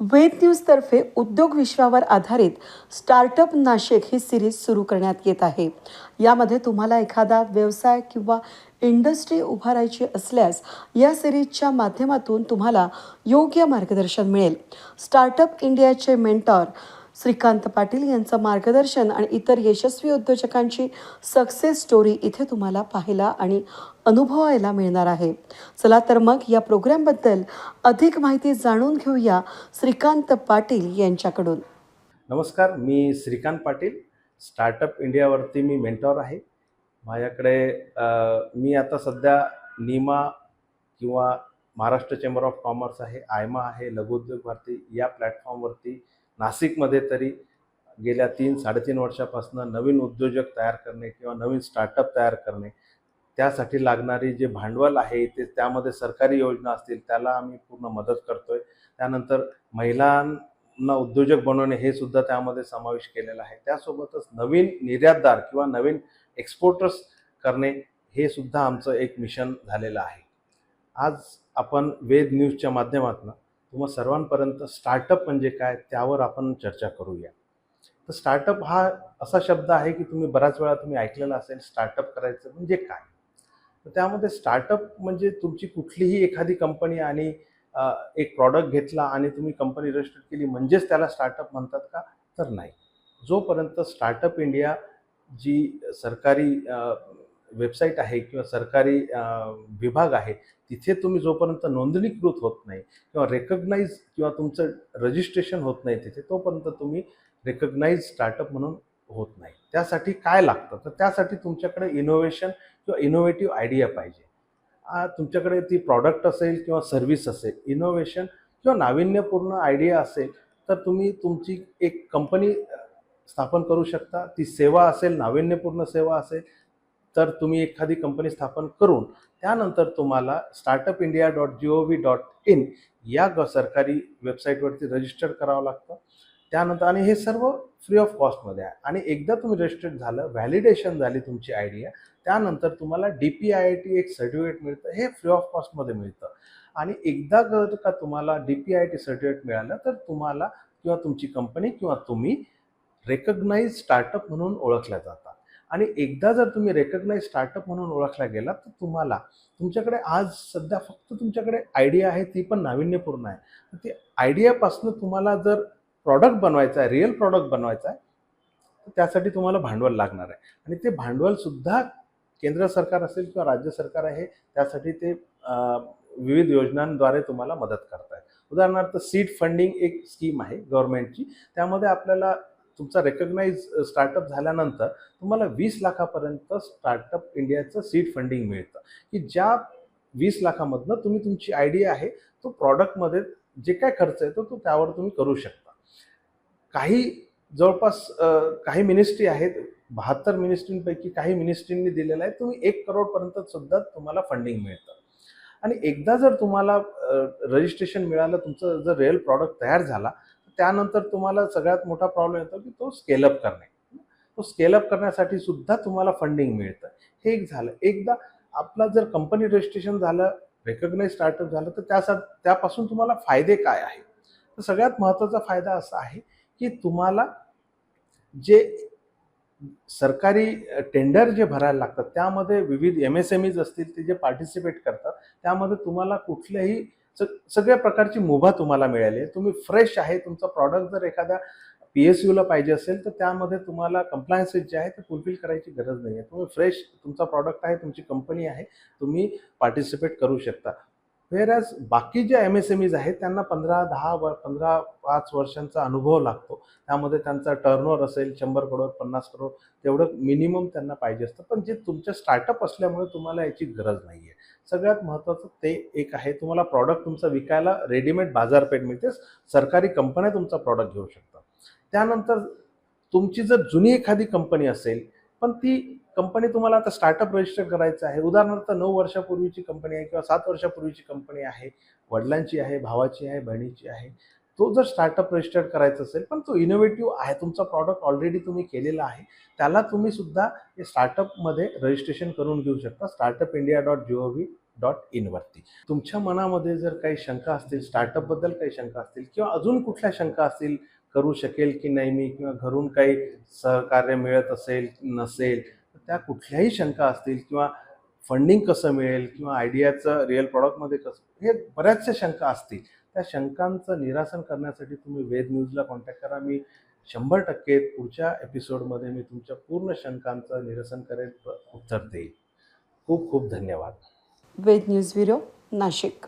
वेद न्यूजतर्फे उद्योग विश्वावर आधारित स्टार्टअप नाशिक ही सिरीज सुरू करण्यात येत आहे. यामध्ये तुम्हाला एखादा व्यवसाय किंवा इंडस्ट्री उभारायची असल्यास या सिरीजच्या माध्यमातून तुम्हाला योग्य मार्गदर्शन मिळेल. स्टार्टअप इंडियाचे मेंटॉर श्रीकांत पाटील यांचं मार्गदर्शन आणि इतर यशस्वी उद्योजकांची सक्सेस स्टोरी इथे तुम्हाला पाहायला आणि अनुभवायला मिळणार आहे. चला तर मग या प्रोग्रामबद्दल अधिक माहिती जाणून घेऊया श्रीकांत पाटील यांच्याकडून. नमस्कार मी श्रीकांत पाटील. स्टार्टअप इंडियावरती मी मेंटॉर आहे. माझ्याकडे मी आता सध्या निमा किंवा महाराष्ट्र चेंबर ऑफ कॉमर्स आहे आयमा आहे लघुउद्योग भारती या प्लॅटफॉर्मवरती नाशिकमध्ये तरी गेल्या तीन साडेतीन वर्षापासून नवीन उद्योजक तयार करणे किंवा नवीन स्टार्टअप तयार करणे त्यासाठी लागणारी जे भांडवल आहे ते त्यामध्ये सरकारी योजना असतील त्याला आम्ही पूर्ण मदत करतो आहे त्यानंतर महिलांना उद्योजक बनवणे हे सुद्धा त्यामध्ये समावेश केलेला आहे. त्यासोबतच नवीन निर्यातदार किंवा नवीन एक्सपोर्टर्स करणे हे सुद्धा आमचं एक मिशन झालेलं आहे. आज आपण वेद न्यूजच्या माध्यमातून किंवा सर्वांपर्यंत स्टार्टअप म्हणजे काय त्यावर आपण चर्चा करूया. तर स्टार्टअप हा असा शब्द आहे की तुम्ही बऱ्याच वेळा तुम्ही ऐकलेला असेल स्टार्टअप करायचं म्हणजे काय? तर त्यामध्ये स्टार्टअप म्हणजे तुमची कुठलीही एखादी कंपनी आणि एक प्रॉडक्ट घेतला आणि तुम्ही कंपनी रजिस्टर केली म्हणजेच त्याला स्टार्टअप म्हणतात का? तर नाही. जोपर्यंत स्टार्टअप इंडिया जी सरकारी वेबसाईट आहे किंवा सरकारी विभाग आहे तिथे तुम्ही जोपर्यंत नोंदणीकृत होत नाही किंवा रेकग्नाईज किंवा तुमचं रजिस्ट्रेशन होत नाही तिथे तोपर्यंत तुम्ही रेकग्नाईज स्टार्टअप म्हणून होत नाही. त्यासाठी काय लागतं? तर त्यासाठी तुमच्याकडे इनोव्हेशन किंवा इनोव्हेटिव्ह आयडिया पाहिजे. तुमच्याकडे ती प्रॉडक्ट असेल किंवा सर्व्हिस असेल इनोव्हेशन किंवा नाविन्यपूर्ण आयडिया असेल तर तुम्ही तुमची एक कंपनी स्थापन करू शकता. ती सेवा असेल नाविन्यपूर्ण सेवा असेल तर तुम्ही एखादी कंपनी स्थापन करून त्यानंतर तुम्हाला startup India dot G O V dot in या ग सरकारी वेबसाईटवरती रजिस्टर करावं लागतं. त्यानंतर आणि हे सर्व फ्री ऑफ कॉस्टमध्ये आहे. आणि एकदा तुम्ही रजिस्टर्ड झालं व्हॅलिडेशन झाली तुमची आयडिया त्यानंतर तुम्हाला D P I I T एक सर्टिफिकेट मिळतं हे फ्री ऑफ कॉस्टमध्ये मिळतं. आणि एकदा जर का तुम्हाला D P I T certificate मिळालं तर तुम्हाला किंवा तुमची कंपनी किंवा तुम्ही रेकग्नाईज स्टार्टअप म्हणून ओळखल्या जाता आणि एकदा जर तुम्ही रेकग्नाईज स्टार्टअप म्हणून ओळखला गेला तर तुम्हाला तुमच्याकडे आज सध्या फक्त तुमच्याकडे आयडिया आहे ती पण नाविन्यपूर्ण आहे. ती आयडियापासून तुम्हाला जर प्रॉडक्ट बनवायचा आहे रिअल प्रॉडक्ट बनवायचा आहे तर त्यासाठी तुम्हाला भांडवल लागणार आहे. आणि ते भांडवलसुद्धा केंद्र सरकार असेल किंवा राज्य सरकार आहे त्यासाठी ते विविध योजनांद्वारे तुम्हाला मदत करत आहे उदाहरणार्थ सीड फंडिंग एक स्कीम आहे गव्हर्नमेंटची त्यामध्ये आपल्याला तुमचा रेकग्नाईज स्टार्टअप झाल्यानंतर तुम्हाला वीस लाखापर्यंत स्टार्टअप इंडियाचं सीड फंडिंग मिळतं. की ज्या वीस लाखामधनं तुम्ही तुमची आयडिया आहे तो प्रॉडक्टमध्ये जे काय खर्च येतो तो त्यावर तुम्ही करू शकता. काही जवळपास काही मिनिस्ट्री आहेत बहात्तर मिनिस्ट्रींपैकी काही मिनिस्ट्रींनी दिलेलं आहे तुम्ही एक करोडपर्यंत सुद्धा तुम्हाला फंडिंग मिळतं. आणि एकदा जर तुम्हाला रजिस्ट्रेशन मिळालं तुमचं जर रिअल प्रॉडक्ट तयार झाला त्यानंतर तुम्हाला सगळ्यात मोठा प्रॉब्लेम येतो की तो स्केलअप करणे. तो स्केलअप करण्यासाठी सुद्धा तुम्हाला फंडिंग मिळतं. हे एक झालं. एकदा आपला जर कंपनी रजिस्ट्रेशन झालं रेकग्नाईज स्टार्टअप झालं तर त्यासा त्यापासून तुम्हाला फायदे काय आहेत? तर सगळ्यात महत्त्वाचा फायदा असा आहे की तुम्हाला जे सरकारी टेंडर जे भरायला लागतात त्यामध्ये विविध एम एस एम ईज असतील ते जे पार्टिसिपेट करतात त्यामध्ये तुम्हाला कुठल्याही सगळ्या प्रकारची मुभा तुम्हाला मिळाली आहे. तुम्ही फ्रेश आहे. तुमचा प्रॉडक्ट जर एखाद्या पी एस यूला पाहिजे असेल तर त्यामध्ये तुम्हाला कम्प्लायन्सेस जे आहे ते फुलफिल करायची गरज नाही आहे तुम्ही फ्रेश तुमचा प्रॉडक्ट आहे तुमची कंपनी आहे तुम्ही पार्टिसिपेट करू शकता. व्हेरॅज बाकी ज्या एम एस एम ईज आहेत त्यांना पंधरा दहा व पंधरा पाच वर्षांचा अनुभव लागतो. त्यामध्ये त्यांचा टर्नओव्हर असेल शंभर करोड पन्नास करोड तेवढं मिनिमम त्यांना पाहिजे असतं. पण जे तुमचं स्टार्टअप असल्यामुळे तुम्हाला याची गरज नाही आहे सगळ्यात महत्त्वाचं ते एक आहे तुम्हाला प्रॉडक्ट तुमचं विकायला रेडीमेड बाजारपेठ मिळते सरकारी कंपन्या तुमचा प्रॉडक्ट घेऊ शकतात. त्यानंतर तुमची जर जुनी एखादी कंपनी असेल पण ती कंपनी तुम्हाला आता स्टार्टअप रजिस्टर करायचं आहे उदाहरणार्थ नऊ वर्षापूर्वीची कंपनी आहे किंवा सात वर्षापूर्वीची कंपनी आहे वडिलांची आहे भावाची आहे बहिणीची आहे तो जर स्टार्टअप रजिस्टर करायचा असेल पण तो इनोव्हेटिव्ह आहे तुमचा प्रॉडक्ट ऑलरेडी तुम्ही केलेला आहे त्याला तुम्ही सुद्धा स्टार्टअपमध्ये रजिस्ट्रेशन करून घेऊ शकता startup India dot G O V dot इनवरती तुमच्या मनामध्ये जर काही शंका असतील स्टार्टअपबद्दल काही शंका असतील किंवा अजून कुठल्या शंका असतील करू शकेल की नाही मी किंवा घरून काही सहकार्य मिळत असेल नसेल तर त्या कुठल्याही शंका असतील किंवा फंडिंग कसं मिळेल किंवा आयडियाचं रिअल प्रॉडक्टमध्ये कसं हे बऱ्याचशा शंका असतील. त्या शंकांचं निरासन करण्यासाठी तुम्ही वेद न्यूजला कॉन्टॅक्ट करा. मी शंभर टक्के पुढच्या एपिसोडमध्ये मी तुमच्या पूर्ण शंकांचं निरसन करेल उत्तर देईल खूप खूप धन्यवाद. Ved news bureau Nashik.